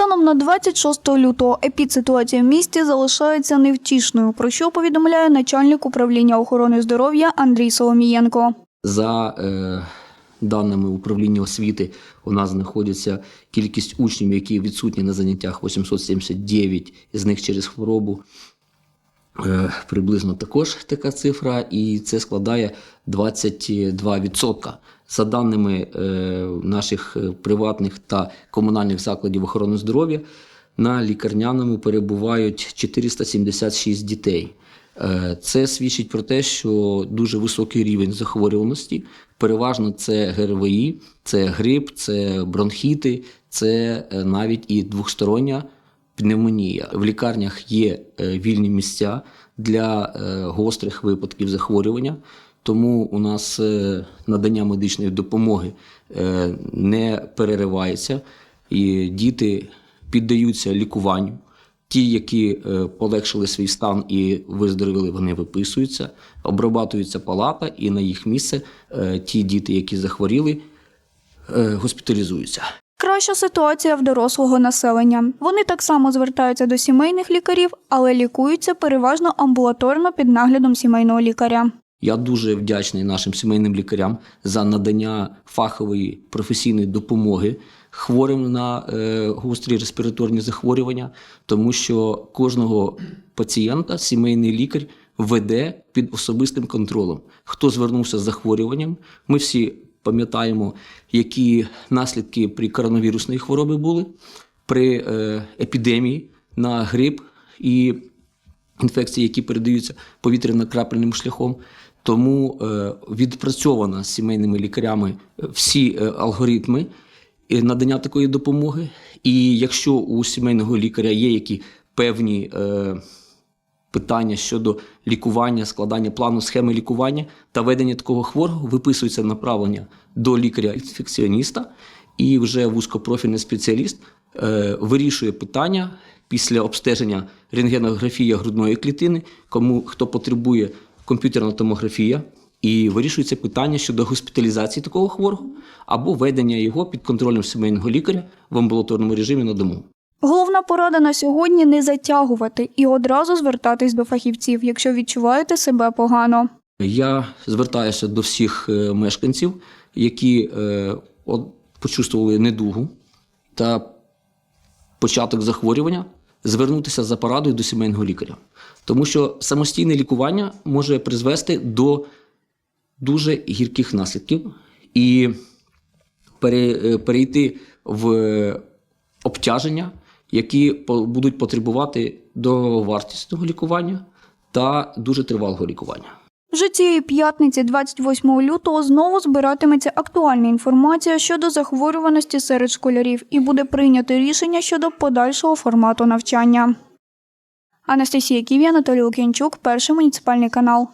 Станом на 26 лютого епідситуація в місті залишається невтішною, про що повідомляє начальник управління охорони здоров'я Андрій Соломієнко. За е, даними управління освіти, у нас знаходиться кількість учнів, які відсутні на заняттях 879, з них через хворобу. Е, приблизно також така цифра, і це складає 22%. За даними е, наших е, приватних та комунальних закладів охорони здоров'я, на лікарняному перебувають 476 дітей. Е, Це свідчить про те, що дуже високий рівень захворюваності. Переважно це ГРВІ, це грип, це бронхіти, це навіть і двохстороння пневмонія. В лікарнях є вільні місця для гострих випадків захворювання, тому у нас е, надання медичної допомоги е, не переривається, і діти піддаються лікуванню. Ті, які е, полегшили свій стан і виздоровіли, вони виписуються, обрабатується палата, і на їх місце ті діти, які захворіли, госпіталізуються. Краща ситуація в дорослого населення. Вони так само звертаються до сімейних лікарів, але лікуються переважно амбулаторно під наглядом сімейного лікаря. Я дуже вдячний нашим сімейним лікарям за надання фахової професійної допомоги хворим на е, гострі респіраторні захворювання, тому що кожного пацієнта сімейний лікар веде під особистим контролем. Хто звернувся з захворюванням, ми всі пам'ятаємо, які наслідки при коронавірусної хвороби були при е, епідемії на грип і інфекції, які передаються повітряно-крапельним шляхом. Тому е, відпрацьовано з сімейними лікарями е, всі е, алгоритми надання такої допомоги. І якщо у сімейного лікаря є які певні питання щодо лікування, складання плану схеми лікування та ведення такого хворого, виписується направлення до лікаря-інфекціоніста, і вже вузькопрофільний спеціаліст вирішує питання після обстеження рентгенографія грудної клітини, кому хто потребує комп'ютерна томографія, і вирішується питання щодо госпіталізації такого хворого або ведення його під контролем сімейного лікаря в амбулаторному режимі на дому. Головна порада на сьогодні не затягувати і одразу звертатись до фахівців, якщо відчуваєте себе погано. Я звертаюся до всіх е, мешканців, які е, почувствували недугу та початок захворювання, звернутися за порадою до сімейного лікаря. Тому що самостійне лікування може призвести до дуже гірких наслідків і е, перейти в обтяження, які будуть потребувати до лікування та дуже тривалого лікування. Вже цієї п'ятниці, 28 лютого, знову збиратиметься актуальна інформація щодо захворюваності серед школярів і буде прийнято рішення щодо подальшого формату навчання. Анастасія Ківі, Анатолій Лук'янчук, перший муніципальний канал.